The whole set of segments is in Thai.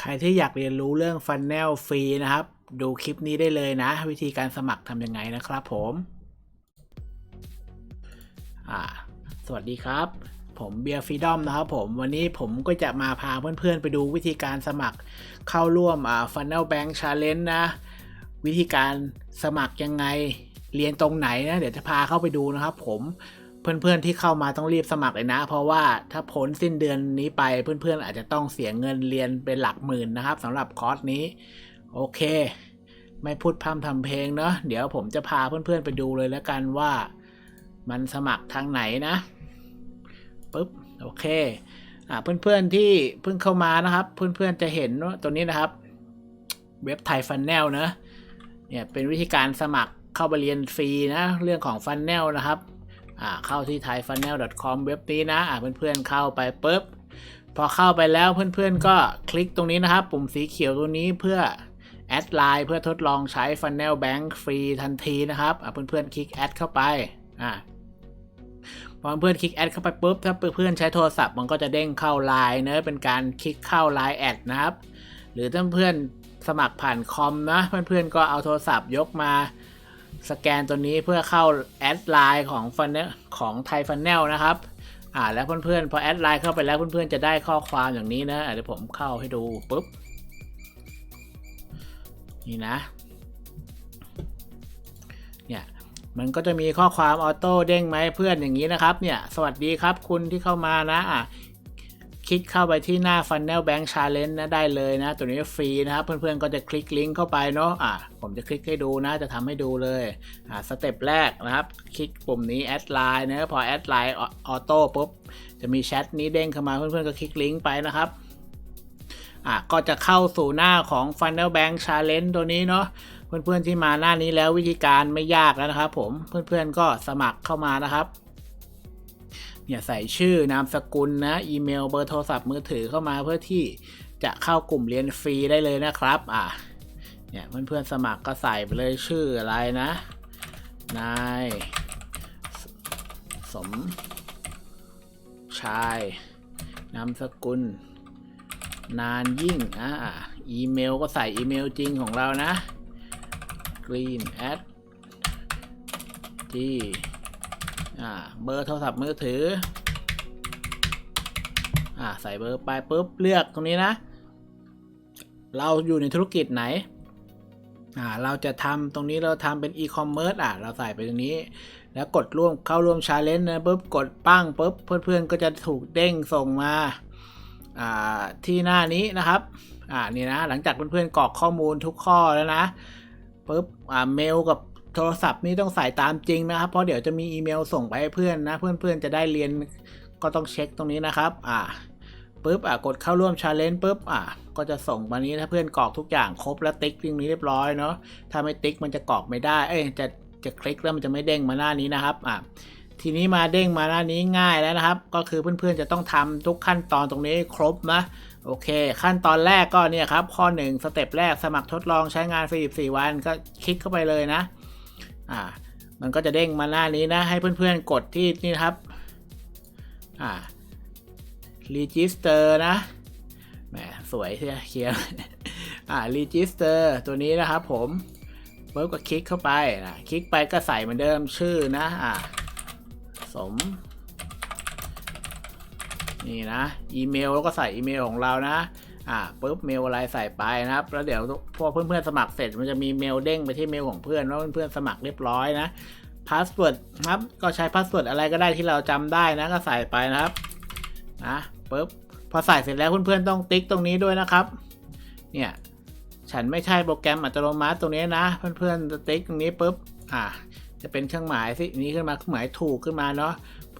ใครที่อยากเรียนรู้เรื่องฟันแนลฟรีนะครับ ดูคลิปนี้ได้เลยนะ วิธีการสมัครทำยังไงนะครับผมสวัสดีครับ ผมเบียร์ฟรีดอมนะครับผม วันนี้ผมก็จะมาพาเพื่อนๆ ไปดูวิธีการสมัครเข้าร่วมอ่าฟันแนลแบงค์ชาเลนจ์นะ วิธีการสมัครยังไงเรียนตรงไหนนะ เดี๋ยวจะพาเข้าไปดูนะครับผม เพื่อนๆที่เข้ามาต้องรีบสมัครเลยนะ เพราะว่าถ้าพ้นสิ้นเดือนนี้ไปเพื่อนๆอาจจะต้องเสียเงินเรียนเป็นหลักหมื่นนะครับสำหรับคอร์สนี้ โอเค ไม่พูดพร่ำทำเพลงเนาะเดี๋ยวผมจะพาเพื่อนๆไปดูเลยแล้วกันว่า มันสมัครทางไหนนะปุ๊บโอเคอ่าเพื่อนๆที่เพิ่งเข้ามานะครับ เพื่อนๆจะเห็นว่าตัวนี้นะครับ เว็บไทยฟันแนลนะเนี่ยเป็นวิธีการสมัครเข้าไปเรียนฟรีนะเรื่องของฟันแนลนะครับ อ่าเข้าที่ thaifunnel.com เว็บนี้นะอ่าเพื่อนๆเข้าไปปุ๊บพอเข้าไปแล้วเพื่อนๆก็คลิกตรงนี้นะครับ ปุ่มสีเขียวตัวนี้เพื่อแอดไลน์เพื่อทดลองใช้ Funnel Bank ฟรีทันทีนะครับเพื่อนๆคลิกแอดเข้าไปอ่าพอเพื่อนคลิกแอดเข้าไปปุ๊บถ้าเพื่อนใช้โทรศัพท์มันก็จะเด้งเข้าไลน์เนอะเป็นการคลิกเข้าไลน์แอดนะครับ หรือถ้าเพื่อนสมัครผ่านคอมนะเพื่อนๆก็เอาโทรศัพท์ยกมา สแกนตัวนี้เพื่อเข้าแอดไลน์ของฟันเนของไทยฟันแนลนะครับอ่าแล้วเพื่อนๆพอแอดไลน์เข้าไปแล้วเพื่อนๆจะได้ข้อความอย่างนี้นะเดี๋ยวผมเข้าให้ดูปุ๊บนี่นะเนี่ยมันก็จะมีข้อความออโต้เด้งไหมเพื่อนอย่างนี้นะครับเนี่ยสวัสดีครับคุณที่เข้ามานะอะ คลิกเข้าไปที่หน้า Funnel Bank Challenge นะได้เลยนะ ตัวนี้ฟรีนะครับ เพื่อนๆก็จะคลิกลิงก์เข้าไปเนาะอะผมจะคลิกให้ดูนะ จะทำให้ดูเลยอะสเต็ปแรกนะครับ คลิกปุ่มนี้แอดไลน์นะพอแอดไลน์ออโต้ปุ๊บ จะมีแชทนี้เด้งเข้ามาเพื่อนๆก็คลิกลิงก์ไปนะครับอะก็จะเข้าสู่หน้าของ Funnel Bank Challenge ตัวนี้เนาะเพื่อนๆที่มาหน้านี้แล้ววิธีการไม่ยากแล้วนะครับผมเพื่อนๆก็สมัครเข้ามานะครับ เนี่ยใส่ชื่อนามสกุลนะ อีเมลเบอร์โทรศัพท์มือถือเข้ามาเพื่อที่จะเข้ากลุ่มเรียนฟรีได้เลยนะครับ อะ เนี่ยเพื่อนๆสมัครก็ใส่ไปเลยชื่ออะไรนะ นายสมชาย นามสกุล นานยิ่ง อ่าอีเมลก็ใส่อีเมลจริงของเรานะ green at ที่ อ่า เบอร์โทรศัพท์มือถือ อ่า ใส่เบอร์ไปปุ๊บ เลือกตรงนี้นะ เราอยู่ในธุรกิจไหน อ่า เราจะทำตรงนี้เราทำเป็นอีคอมเมิร์ซอะ เราใส่ไปตรงนี้ แล้วกดร่วมเข้าร่วมชาเลนจ์นะปุ๊บ กดปั้งปุ๊บ เพื่อนๆ ก็จะถูกเด้งส่งมา อ่า ที่หน้านี้นะครับ อ่า นี่นะ หลังจากเพื่อนๆกรอกข้อมูลทุกข้อแล้วนะปุ๊บ อ่า เมลกับ โทรศัพท์นี่ต้องใส่ตามจริงนะครับ เพราะเดี๋ยวจะมีอีเมลส่งไปให้เพื่อนนะ เพื่อนๆจะได้เรียนก็ต้องเช็คตรงนี้นะครับ อ่าปุ๊บอ่ากดเข้าร่วมชาเลนจ์ปุ๊บอ่าก็จะส่งมานี้ถ้าเพื่อนกรอกทุกอย่างครบแล้วติ๊กตรงนี้เรียบร้อยเนาะถ้าไม่ติ๊กมันจะกรอกไม่ได้ เอ้ยจะจะคลิกแล้วมันจะไม่เด้งมาหน้านี้นะครับอ่าทีนี้มาเด้งมาหน้านี้ง่ายแล้วนะครับ ก็คือเพื่อนๆจะต้องทำทุกขั้นตอนตรงนี้ครบนะโอเค ขั้นตอนแรกก็เนี่ยครับข้อ 1 สเต็ปแรกสมัครทดลองใช้งานฟรี14วันก็คลิกเข้าไปเลยนะ อ่า มันก็จะเด้งมาหน้านี้นะ ให้เพื่อนๆกดที่นี่ครับ อ่า register นะ แหม สวยเชียเขียนอ่า register ตัวนี้นะครับผมปุ๊บก็คลิกเข้าไปนะคลิกไปก็ใส่เหมือนเดิมชื่อนะ อ่า สม นี่นะ อีเมลแล้วก็ใส่อีเมลของเรานะ อ่าปุ๊บเมลอะไรใส่ไปนะครับ แล้วเดี๋ยวพอเพื่อนๆสมัครเสร็จมันจะมีเมลเด้งไปที่เมลของเพื่อนว่าเพื่อนๆสมัครเรียบร้อยนะพาสเวิร์ดครับก็ใช้พาสเวิร์ดอะไรก็ได้ที่เราจำได้นะก็ใส่ไปนะครับนะปุ๊บพอใส่เสร็จแล้วเพื่อนๆต้องติ๊กตรงนี้ด้วยนะครับ เนี่ยฉันไม่ใช่โปรแกรมอัตโนมัติตรงนี้นะ เพื่อนๆจะติ๊กตรงนี้ปุ๊บอ่าจะเป็นเครื่องหมายสินี้ขึ้นมาเครื่องหมายถูกขึ้นมาเนาะ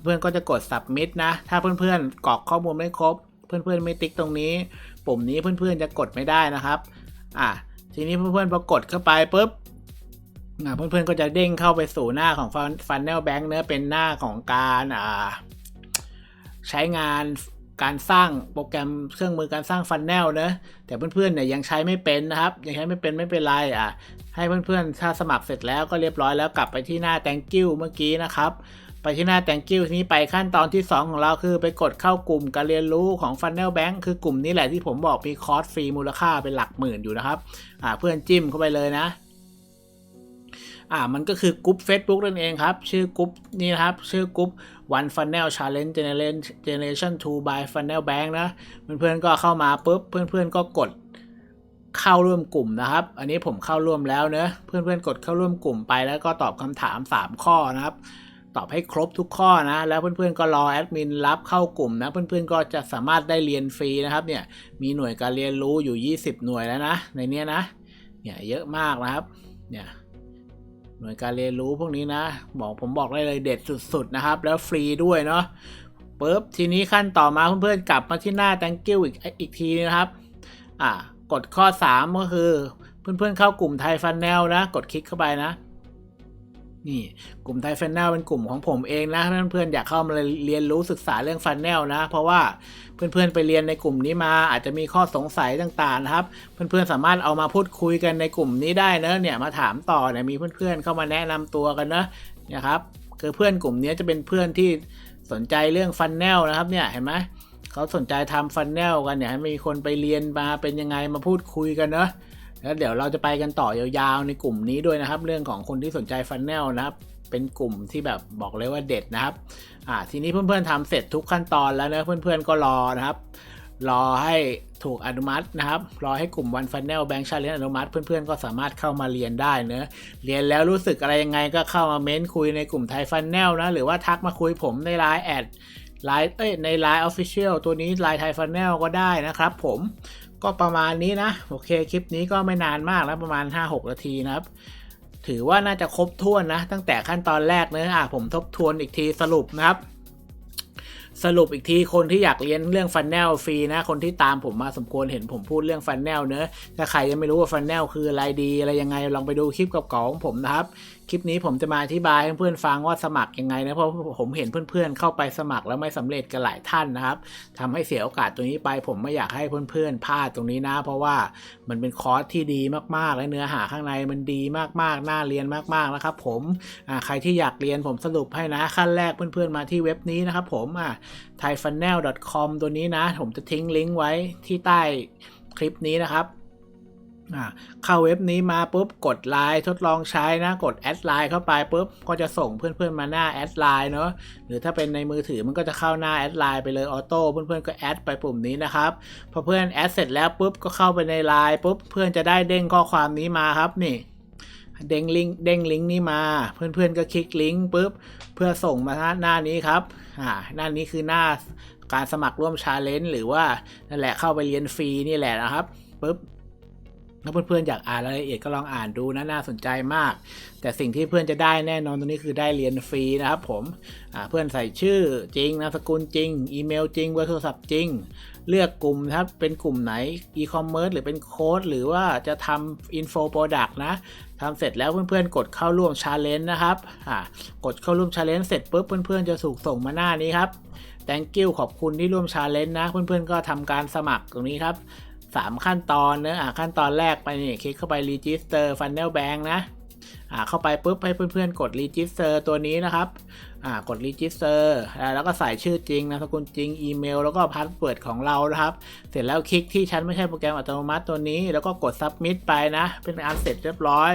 เพื่อนๆก็จะกด submit นะ ถ้าเพื่อนๆกรอกข้อมูลไม่ครบ เพื่อนๆไม่ติ๊กตรงนี้ ปุ่มนี้เพื่อนๆจะกดไม่ได้นะครับอะทีนี้เพื่อนๆพอกดเข้าไปปุ๊บอะเพื่อนๆก็จะเด้งเข้าไปสู่หน้าของ Funnel Bank เนื้อเป็นหน้าของการอ่าใช้งานการสร้างโปรแกรมเครื่องมือการสร้างฟันแนลเนะแต่เพื่อนๆเนี่ยยังใช้ไม่เป็นนะครับ ยังใช้ไม่เป็นไม่เป็นไรอะให้เพื่อนๆถ้าสมัครเสร็จแล้วก็เรียบร้อยแล้วกลับไปที่หน้า thank you เมื่อกี้นะครับ ไปที่หน้า thank you ทีนี้ไปขั้นตอนที่ 2 ของเราคือไปกดเข้ากลุ่มการเรียนรู้ของ Funnel Bank คือกลุ่มนี้แหละที่ผมบอกมีคอร์สฟรีมูลค่าเป็นหลักหมื่นอยู่นะครับอ่าเพื่อนจิ้มเข้าไปเลยนะอ่ามันก็คือกลุ่ม Facebook นั่นเองครับ ชื่อกลุ่มนี้นะครับ ชื่อกลุ่ม One Funnel Challenge Generation Generation 2 by Funnel Bank นะ เพื่อนๆก็เข้ามาปุ๊บ เพื่อนๆก็กดเข้าร่วมกลุ่มนะครับ อันนี้ผมเข้าร่วมแล้วเนอะเพื่อนๆกดเข้าร่วมกลุ่มไปแล้วก็ตอบคำถาม 3 ข้อนะครับ ตอบให้ครบทุกข้อนะ แล้วเพื่อนๆก็รอแอดมินรับเข้ากลุ่มนะ เพื่อนๆก็จะสามารถได้เรียนฟรีนะครับเนี่ยมีหน่วยการเรียนรู้อยู่ 20 หน่วยแล้วนะ ในเนี้ยนะเนี่ยเยอะมากนะครับเนี่ยหน่วยการเรียนรู้พวกนี้นะ บอกผมบอกได้เลยเด็ดสุดๆนะครับ แล้วฟรีด้วยเนาะปุ๊บทีนี้ขั้นต่อมาเพื่อนๆกลับมาที่หน้า thank you อีกอีกทีนะครับอ่ากดข้อ 3 ก็คือเพื่อนๆเข้ากลุ่มไทยฟันแนลนะ กดคลิกเข้าไปนะ นี่กลุ่มไทยฟันแนลเป็นกลุ่มของผมเองนะเพื่อนๆอยากเข้ามาเรียนรู้ศึกษาเรื่องฟันแนลนะ เพราะว่าเพื่อนๆไปเรียนในกลุ่มนี้มาอาจจะมีข้อสงสัยต่างๆนะครับ เพื่อนๆสามารถเอามาพูดคุยกันในกลุ่มนี้ได้เนอะเนี่ยมาถามต่อเนี่ยมีเพื่อนๆเข้ามาแนะนำตัวกันนะนี่ยครับคือเพื่อนกลุ่มนี้จะเป็นเพื่อนที่สนใจเรื่องฟันแนลนะครับเนี่ยเห็นไหมเขาสนใจทำฟันแนลกันเนี่ยมีคนไปเรียนมาเป็นยังไงมาพูดคุยกันเนอะ แล้วเดี๋ยวเราจะไปกันต่อยาวๆในกลุ่มนี้ด้วยนะครับ เรื่องของคนที่สนใจฟันแนลนะครับเป็นกลุ่มที่แบบบอกเลยว่าเด็ดนะครับอ่าทีนี้เพื่อนๆทำเสร็จทุกขั้นตอนแล้วนะเพื่อนๆก็รอนะครับรอให้ถูกอนุมัตินะครับ รอให้กลุ่ม One Funnel Bank Challenge อนุมัติ เพื่อนๆก็สามารถเข้ามาเรียนได้เนะเรียนแล้วรู้สึกอะไรยังไงก็เข้ามาเม้นคุยในกลุ่มไทยฟันแนลนะ หรือว่าทักมาคุยผมในไลน์แอดไลน์เอ้ยในไลน์ Official ตัวนี้ไลน์ไทยฟันแนลก็ได้นะครับผม ก็ประมาณนี้นะ โอเคคลิปนี้ก็ไม่นานมากแล้วประมาณ 5-6 นาทีนะครับ ถือว่าน่าจะครบถ้วนนะ ตั้งแต่ขั้นตอนแรกเนะอะผมทบทวนอีกทีสรุปนะครับ สรุปอีกทีคนที่อยากเรียนเรื่องฟันแนลฟรีนะ คนที่ตามผมมาสมควรเห็นผมพูดเรื่องฟันแนลเนอะถ้าใครยังไม่รู้ว่าฟันแนลคืออะไรดีอะไรยังไงลองไปดูคลิปเก่าๆของผมนะครับ คลิปนี้ผมจะมาอธิบายให้เพื่อนฟังว่าสมัครยังไงนะเพราะผมเห็นเพื่อนๆเข้าไปสมัครแล้วไม่สำเร็จกันหลายท่านนะครับทำให้เสียโอกาสตรงนี้ไป ผมไม่อยากให้เพื่อนๆพลาดตรงนี้นะ เพราะว่ามันเป็นคอร์สที่ดีมากๆ และเนื้อหาข้างในมันดีมากๆน่าเรียนมากๆนะครับ ผมใครที่อยากเรียนผมสรุปให้นะขั้นแรกเพื่อนๆมาที่เว็บนี้นะครับ ผมอ่า thaifunnel.com ตัวนี้นะ ผมจะทิ้งลิงก์ไว้ที่ใต้คลิปนี้นะครับ เข้าเว็บนี้มาปุ๊บกดไลน์ทดลองใช้นะ กดแอดไลน์เข้าไปปุ๊บก็จะส่งเพื่อนๆมาหน้าแอดไลน์เนาะหรือถ้าเป็นในมือถือมันก็จะเข้าหน้าแอดไลน์ไปเลยออโต้เพื่อนๆก็แอดไปปุ่มนี้นะครับพอเพื่อนแอดเสร็จแล้วปุ๊บก็เข้าไปในไลน์ปุ๊บเพื่อนจะได้เด้งข้อความนี้มาครับนี่เด้งลิงเด้งลิงก์นี้มา เพื่อนๆก็คลิกลิงก์ปุ๊บเพื่อส่งมาหน้านี้ครับอ่าหน้านี้คือหน้าการสมัครร่วมชาเลนจ์หรือว่านั่นแหละเข้าไปเรียนฟรีนี่แหละนะครับปุ๊บ ถ้าเพื่อนๆอยากอ่านรายละเอียดก็ลองอ่านดูนะน่าสนใจมาก แต่สิ่งที่เพื่อนจะได้แน่นอนตรงนี้คือได้เรียนฟรีนะครับผมเพื่อนใส่ชื่อจริงนามสกุลจริง อีเมลจริงเบอร์โทรศัพท์จริง เลือกกลุ่มนะครับเป็นกลุ่มไหนอีคอมเมิร์ซหรือเป็นโค้ดหรือว่าจะทำอินโฟโปรดักต์นะทำเสร็จแล้วเพื่อนๆ กดเข้าร่วมชาเลนจ์นะครับกดเข้าร่วมชาเลนจ์เสร็จปุ๊บเพื่อนๆ จะถูกส่งมาหน้านี้ครับ thank you ขอบคุณที่ร่วมชาเลนจ์นะ เพื่อนๆ ก็ทำการสมัครตรงนี้ครับ 3 ขั้นตอนเนอะอ่าขั้นตอนแรกไปนี่คลิกเข้าไป register funnel bank นะอ่าเข้าไปปุ๊บให้เพื่อนๆ กด register ตัวนี้นะครับอ่ากด register แล้วก็ใส่ชื่อจริงนามสกุลจริงอีเมล แล้วก็พาสเวิร์ดของเรานะครับ เสร็จแล้วคลิกที่ฉันไม่ใช่โปรแกรมอัตโนมัติตัวนี้ แล้วก็กด submit ไปนะ เป็นอันเสร็จเรียบร้อย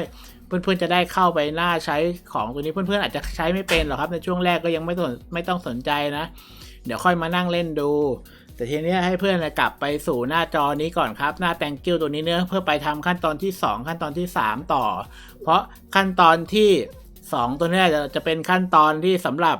เพื่อนๆจะได้เข้าไปหน้าใช้ของตัวนี้เพื่อนๆ อาจจะใช้ไม่เป็นหรอกครับ ในช่วงแรกก็ยังไม่ต้องไม่ต้องสนใจนะ เดี๋ยวค่อยมานั่งเล่นดู แต่ทีนี้ให้เพื่อนกลับไปสู่หน้าจอนี้ก่อนครับ หน้า thank you ตัวนี้เนื้อเพื่อไปทำขั้นตอนที่ 2 ขั้นตอนที่ 3 ต่อ เพราะขั้นตอนที่ 2 ตัวนี้จะจะเป็นขั้นตอนที่สำหรับ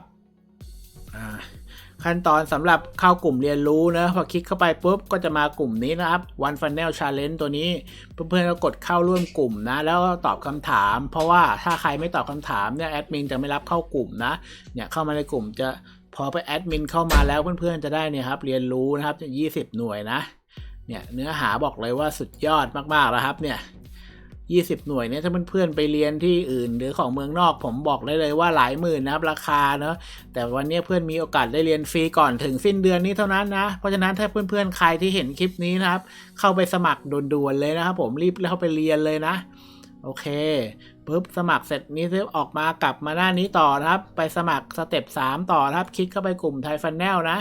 ขั้นตอนสำหรับเข้ากลุ่มเรียนรู้นะพอคลิกเข้าไปปุ๊บก็จะมากลุ่มนี้นะครับ One Funnel Challenge ตัวนี้ เพื่อนๆก็กดเข้าร่วมกลุ่มนะ แล้วตอบคำถาม เพราะว่าถ้าใครไม่ตอบคำถามเนี่ยแอดมินจะไม่รับเข้ากลุ่มนะเนี่ยเข้ามาในกลุ่มจะ พอไปแอดมินเข้ามาแล้วเพื่อนๆจะได้เนี่ยครับเรียนรู้นะครับ20 หน่วยนะเนี่ยเนื้อหาบอกเลยว่าสุดยอดมากๆแล้วครับเนี่ย20 หน่วยเนี่ยถ้าเพื่อนๆไปเรียนที่อื่น หรือของเมืองนอกผมบอกได้เลยว่าหลายหมื่นนะครับราคาเนาะแต่วันนี้เพื่อนมีโอกาสได้เรียนฟรีก่อนถึงสิ้นเดือนนี้เท่านั้นนะ เพราะฉะนั้นถ้าเพื่อนๆใครที่เห็นคลิปนี้นะครับ เข้าไปสมัครด่วนๆเลยนะครับผมรีบเข้าไปเรียนเลยนะ โอเค ปุ๊บสมัครเสร็จนี้ซื้อออกมากลับมาหน้านี้ต่อนะครับ ไปสมัครสเต็ป3ต่อนะครับ คลิกเข้าไปกลุ่มไทยฟันแนลนะ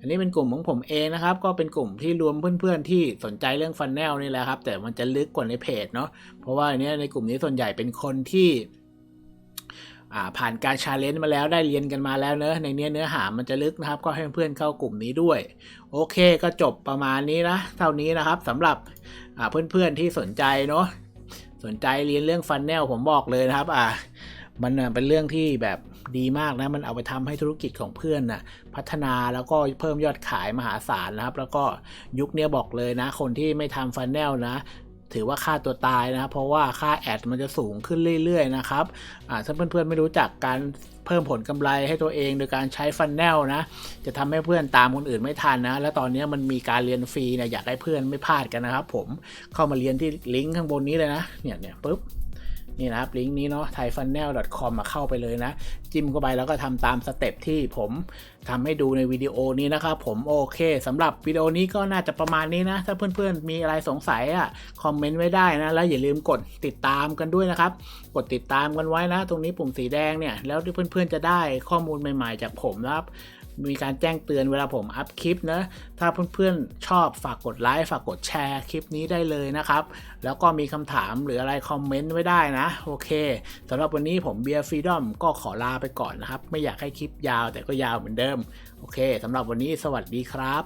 อันนี้เป็นกลุ่มของผมเองนะครับ ก็เป็นกลุ่มที่รวมเพื่อนๆที่สนใจเรื่องฟันแนลนี่แหละครับ แต่มันจะลึกกว่าในเพจเนาะเพราะว่าอันนี้ในกลุ่มนี้ส่วนใหญ่เป็นคนที่ผ่านการชาเลนจ์มาแล้วได้เรียนกันมาแล้วเนอะในเนี้ยเนื้อหามันจะลึกนะครับ ก็ให้เพื่อนเข้ากลุ่มนี้ด้วย โอเคก็จบประมาณนี้นะ เท่านี้นะครับสำหรับอ่าเพื่อนๆที่สนใจเนาะ สนใจเรียนเรื่องฟันแนลผมบอกเลยนะครับ อ่า มันเป็นเรื่องที่แบบดีมากนะ มันเอาไปทำให้ธุรกิจของเพื่อนน่ะพัฒนาแล้วก็เพิ่มยอดขายมหาศาลนะครับ แล้วก็ยุคเนี้ยบอกเลยนะ คนที่ไม่ทำฟันแนลนะถือว่าค่าตัวตายนะ เพราะว่าค่าแอดมันจะสูงขึ้นเรื่อยๆนะครับ อ่า ถ้าเพื่อนๆไม่รู้จักการ เพิ่มผลกำไรให้ตัวเองโดยการใช้ฟันแนลนะ จะทำให้เพื่อนตามคนอื่นไม่ทันนะ และตอนนี้มันมีการเรียนฟรีเนี่ยอยากให้เพื่อนไม่พลาดกันนะครับผมเข้ามาเรียนที่ลิงก์ข้างบนนี้เลยนะ เนี่ยเนี่ยปุ๊บนี่นะครับลิงก์นี้เนาะ thaifunnel.com มาเข้าไปเลยนะ จิ้มเข้าไปแล้วก็ทำตามสเต็ปที่ผม ทำให้ดูในวิดีโอนี้นะครับผมโอเคสำหรับวิดีโอนี้ก็น่าจะประมาณนี้นะ ถ้าเพื่อนๆมีอะไรสงสัยอะคอมเมนต์ไว้ได้นะ แล้วอย่าลืมกดติดตามกันด้วยนะครับ กดติดตามกันไว้นะ ตรงนี้ปุ่มสีแดงเนี่ยแล้วที่เพื่อนๆจะได้ข้อมูลใหม่ๆ จากผมนะครับมีการแจ้งเตือนเวลาผมอัพคลิปนะ ถ้าเพื่อนๆชอบฝากกดไลค์ฝากกดแชร์คลิปนี้ได้เลยนะครับ แล้วก็มีคำถามหรืออะไรคอมเมนต์ไว้ได้นะ โอเคสำหรับวันนี้ผมเบียร์ฟรีดอมก็ขอลาไปก่อนนะครับ ไม่อยากให้คลิปยาวแต่ก็ยาวเหมือนเดิมโอเคสำหรับวันนี้สวัสดีครับ